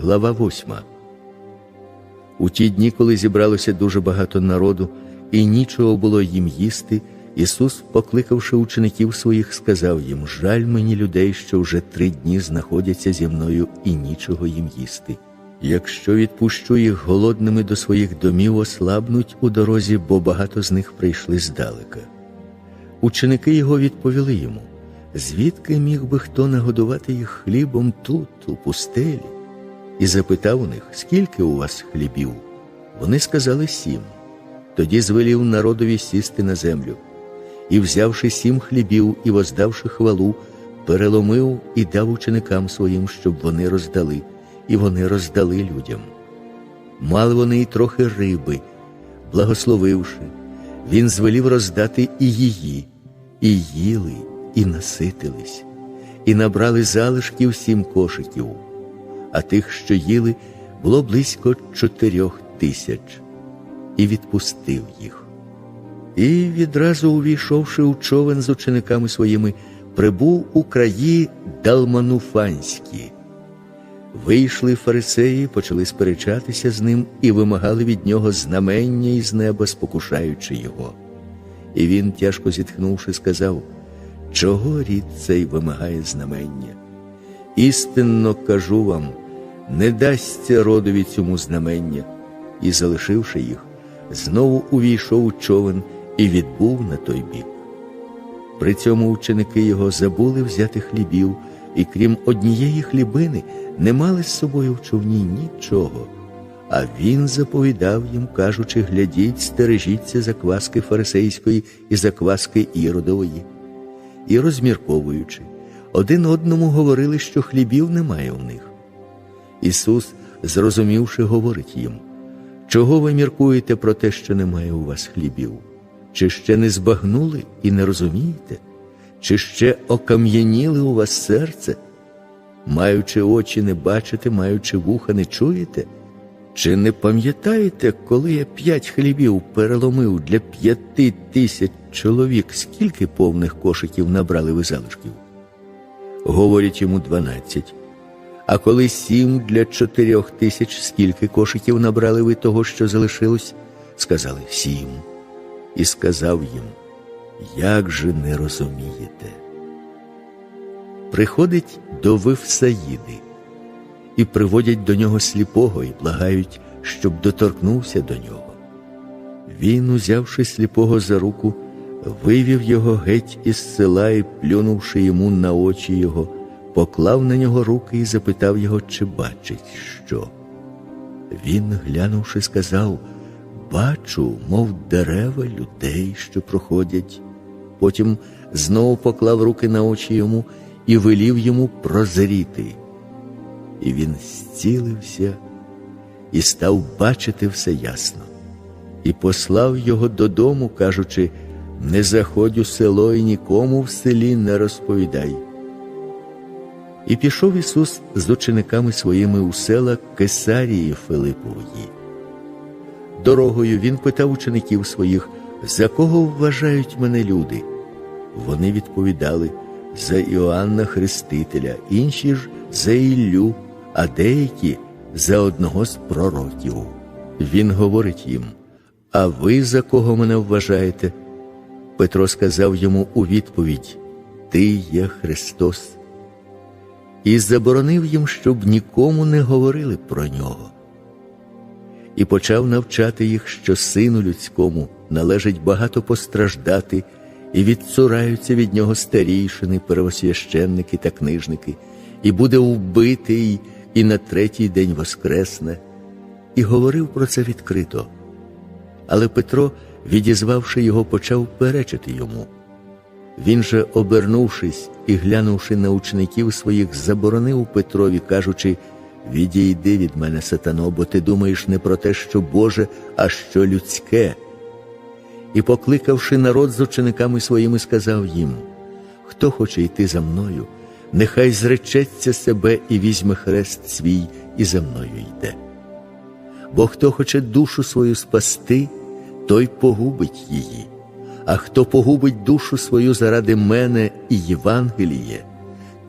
Глава 8. У ті дні, коли зібралося дуже багато народу, і нічого було їм їсти, Ісус, покликавши учеників своїх, сказав їм: Жаль мені людей, що вже три дні знаходяться зі мною і нічого їм їсти. Якщо відпущу їх голодними до своїх домів, ослабнуть у дорозі, бо багато з них прийшли здалека. Ученики його відповіли йому: звідки міг би хто нагодувати їх хлібом тут, у пустелі? І запитав у них, скільки у вас хлібів? Вони сказали сім. Тоді звелів народові сісти на землю. І, взявши сім хлібів і воздавши хвалу, переломив і дав ученикам своїм, щоб вони роздали, і вони роздали людям. Мали вони й трохи риби, благословивши, він звелів роздати і її, і їли, і наситились, і набрали залишків сім кошиків, а тих, що їли, було близько чотирьох тисяч, і відпустив їх. І відразу увійшовши у човен з учениками своїми, прибув у краї Далмануфанські. Вийшли фарисеї, почали сперечатися з ним і вимагали від нього знамення із неба, спокушаючи його. І він, тяжко зітхнувши, сказав, чого рід цей вимагає знамення? Істинно кажу вам, не дасться родові цьому знамення, і, залишивши їх, знову увійшов у човен і відбув на той бік. При цьому ученики його забули взяти хлібів, і крім однієї хлібини, не мали з собою в човні нічого. А він заповідав їм, кажучи, глядіть, стережіться закваски фарисейської і закваски Іродової. І, розмірковуючи, один одному говорили, що хлібів немає у них. Ісус, зрозумівши, говорить їм, чого ви міркуєте про те, що немає у вас хлібів? Чи ще не збагнули і не розумієте? Чи ще окам'яніли у вас серце? Маючи очі, не бачите, маючи вуха, не чуєте? Чи не пам'ятаєте, коли я п'ять хлібів переломив для п'яти тисяч чоловік, скільки повних кошиків набрали ви залишків? Говорять йому дванадцять. А коли сім для чотирьох тисяч, скільки кошиків набрали ви того, що залишилось? Сказали сім. І сказав їм, як же не розумієте? Приходить до Вифсаїди і приводять до нього сліпого і благають, щоб доторкнувся до нього. Він, узявши сліпого за руку, вивів його геть із села і, плюнувши йому на очі його, поклав на нього руки і запитав його, чи бачить що. Він, глянувши, сказав Бачу, мов дерева людей, що проходять. Потім знову поклав руки на очі йому і велів йому прозріти. І він зцілився і став бачити все ясно, і послав його додому, кажучи: не заходь у село і нікому в селі не розповідай. І пішов Ісус з учениками своїми у села Кесарії Филипової. Дорогою він питав учеників своїх, за кого вважають мене люди? Вони відповідали за Іоанна Хрестителя, інші ж за Іллю, а деякі за одного з пророків. Він говорить їм: А ви за кого мене вважаєте? Петро сказав йому у відповідь: Ти є Христос. І заборонив їм, щоб нікому не говорили про нього і почав навчати їх, що сину людському належить багато постраждати, і відцураються від нього старійшини, первосвященники та книжники, і буде вбитий, і на третій день воскресне, і говорив про це відкрито. Але Петро, відізвавши його, почав перечити йому. Він же, обернувшись і глянувши на учеників своїх, заборонив Петрові, кажучи, Відійди від мене, сатано, бо ти думаєш не про те, що Боже, а що людське. І, покликавши народ з учениками своїми, сказав їм: Хто хоче йти за мною, нехай зречеться себе і візьме хрест свій, і за мною йде. Бо хто хоче душу свою спасти, той погубить її, а хто погубить душу свою заради мене і Євангеліє,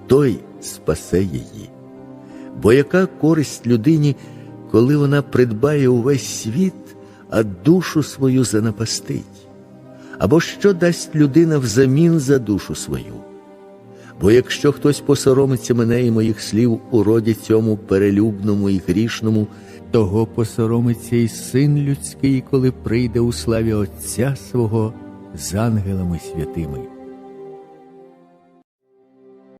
той спасе її Бо яка користь людині, коли вона придбає увесь світ, а душу свою занапастить? Або що дасть людина взамін за душу свою? Бо якщо хтось посоромиться мене і моїх слів у роді цьому перелюбному і грішному, того посоромиться і син людський, коли прийде у славі Отця свого з ангелами святими.